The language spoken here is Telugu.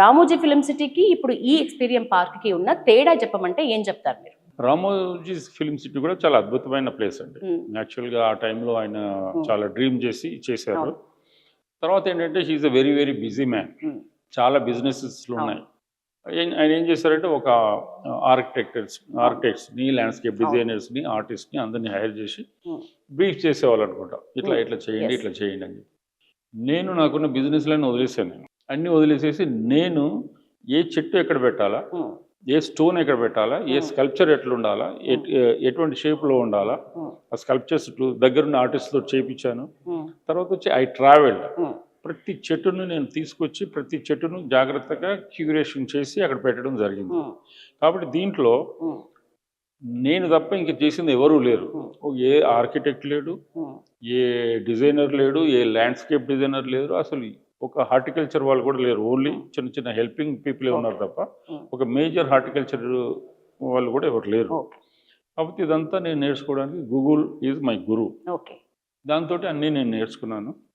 రామోజీ ఫిలిం సిటీకి ఇప్పుడు ఈ ఎక్స్పీరియన్ పార్క్కి ఉన్న తేడా చెప్పమంటే ఏం చెప్తారు మీరు రామోజీ ఫిలిం సిటీ కూడా చాలా అద్భుతమైన ప్లేస్ అండి యాక్చువల్గా ఆ టైంలో ఆయన. చాలా డ్రీమ్ చేసి చేశారు. తర్వాత ఏంటంటే she a very very busy man. చాలా బిజినెసెస్లు ఉన్నాయి ఆయన ఏం చేశారంటే ఒక ఆర్కిటెక్టర్స్ ఆర్కిటెక్ట్స్ని ల్యాండ్స్కేప్. డిజైనర్స్ని ఆర్టిస్ట్ని అందరినీ హైర్ చేసి. బ్రీఫ్ చేసేవాళ్ళు అనుకుంటా ఇట్లా. ఇట్లా చేయండి. ఇట్లా చేయండి అని నేను నాకున్న బిజినెస్లను వదిలేసాను నేను అన్నీ వదిలేసేసి నేను ఏ చెట్టు ఎక్కడ పెట్టాలా? ఏ స్టోన్ ఎక్కడ పెట్టాలా? ఏ. స్కల్ప్చర్ ఎట్లా ఉండాలా? ఎట్- ఎటువంటి షేప్లో ఉండాలా? ఆ. స్కల్ప్చర్స్ దగ్గరున్న ఆర్టిస్ట్తో చేయించాను. తర్వాత వచ్చి ఐ ట్రావెల్డ్. ప్రతి చెట్టును నేను తీసుకొచ్చి ప్రతి చెట్టును జాగ్రత్తగా క్యూరేషన్ చేసి అక్కడ పెట్టడం జరిగింది. కాబట్టి దీంట్లో నేను తప్ప ఇంక చేసింది ఎవరూ లేరు. ఏ ఆర్కిటెక్ట్ లేడు ఏ డిజైనర్ లేడు ఏ ల్యాండ్స్కేప్ డిజైనర్ లేరు అసలు ఒక హార్టికల్చర్ వాళ్ళు కూడా లేరు. ఓన్లీ చిన్న చిన్న హెల్పింగ్ పీపులే ఉన్నారు తప్ప. ఒక మేజర్ హార్టికల్చర్ వాళ్ళు కూడా ఎవరు లేరు. కాబట్టి ఇదంతా నేను నేర్చుకోవడానికి గూగుల్ ఈజ్ మై గురు. దాంతో అన్నీ నేను నేర్చుకున్నాను.